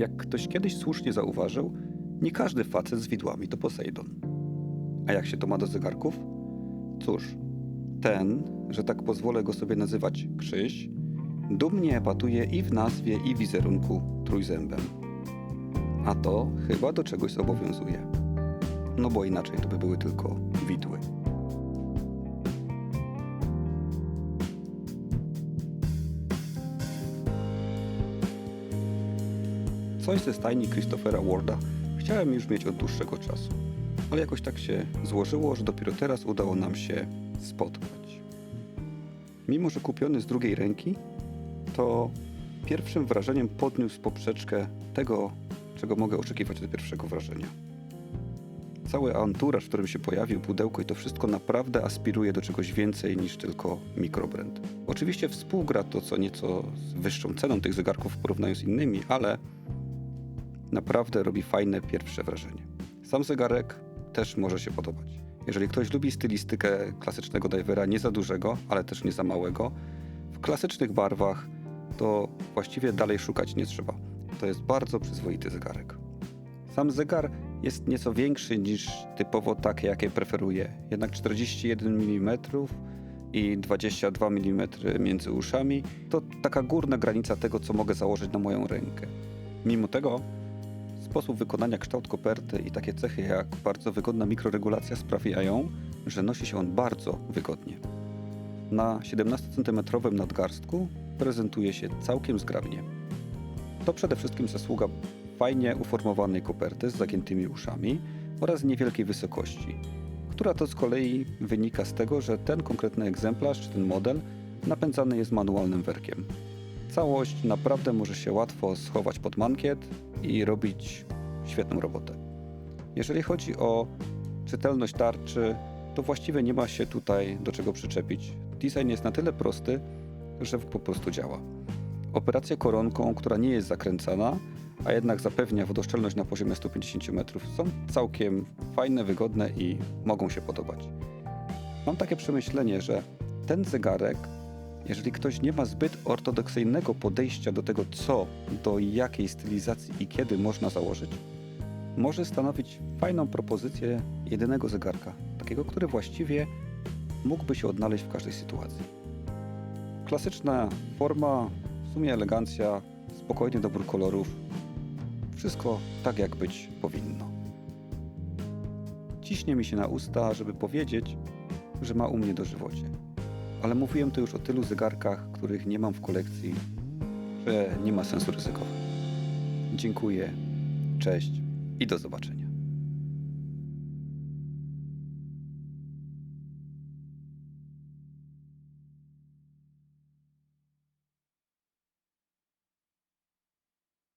Jak ktoś kiedyś słusznie zauważył, nie każdy facet z widłami to Posejdon. A jak się to ma do zegarków? Cóż, ten, że tak pozwolę go sobie nazywać Krzyś, dumnie epatuje i w nazwie, i wizerunku trójzębem. A to chyba do czegoś zobowiązuje. No bo inaczej to by były tylko widły. Coś ze stajni Christophera Warda chciałem już mieć od dłuższego czasu, ale jakoś tak się złożyło, że dopiero teraz udało nam się spotkać. Mimo, że kupiony z drugiej ręki, to pierwszym wrażeniem podniósł poprzeczkę tego, czego mogę oczekiwać od pierwszego wrażenia. Cały anturaż, w którym się pojawił pudełko i to wszystko naprawdę aspiruje do czegoś więcej niż tylko mikrobrand. Oczywiście współgra to co nieco z wyższą ceną tych zegarków w porównaniu z innymi, ale naprawdę robi fajne pierwsze wrażenie. Sam zegarek też może się podobać. Jeżeli ktoś lubi stylistykę klasycznego divera, nie za dużego, ale też nie za małego, w klasycznych barwach, to właściwie dalej szukać nie trzeba. To jest bardzo przyzwoity zegarek. Sam zegar jest nieco większy niż typowo takie, jakie preferuję. Jednak 41 mm i 22 mm między uszami to taka górna granica tego, co mogę założyć na moją rękę. Mimo tego sposób wykonania kształt koperty i takie cechy jak bardzo wygodna mikroregulacja sprawiają, że nosi się on bardzo wygodnie. Na 17 cm nadgarstku prezentuje się całkiem zgrabnie. To przede wszystkim zasługa fajnie uformowanej koperty z zagiętymi uszami oraz niewielkiej wysokości, która to z kolei wynika z tego, że ten konkretny egzemplarz czy ten model napędzany jest manualnym werkiem. Całość naprawdę może się łatwo schować pod mankiet i robić świetną robotę. Jeżeli chodzi o czytelność tarczy, to właściwie nie ma się tutaj do czego przyczepić. Design jest na tyle prosty, że po prostu działa. Operacja koronką, która nie jest zakręcana, a jednak zapewnia wodoszczelność na poziomie 150 metrów, są całkiem fajne, wygodne i mogą się podobać. Mam takie przemyślenie, że ten zegarek, jeżeli ktoś nie ma zbyt ortodoksyjnego podejścia do tego, co, do jakiej stylizacji i kiedy można założyć, może stanowić fajną propozycję jedynego zegarka, takiego, który właściwie mógłby się odnaleźć w każdej sytuacji. Klasyczna forma, w sumie elegancja, spokojny dobór kolorów, wszystko tak jak być powinno. Ciśnie mi się na usta, żeby powiedzieć, że ma u mnie dożywocie. Ale mówiłem to już o tylu zegarkach, których nie mam w kolekcji, że nie ma sensu ryzykować. Dziękuję, cześć i do zobaczenia.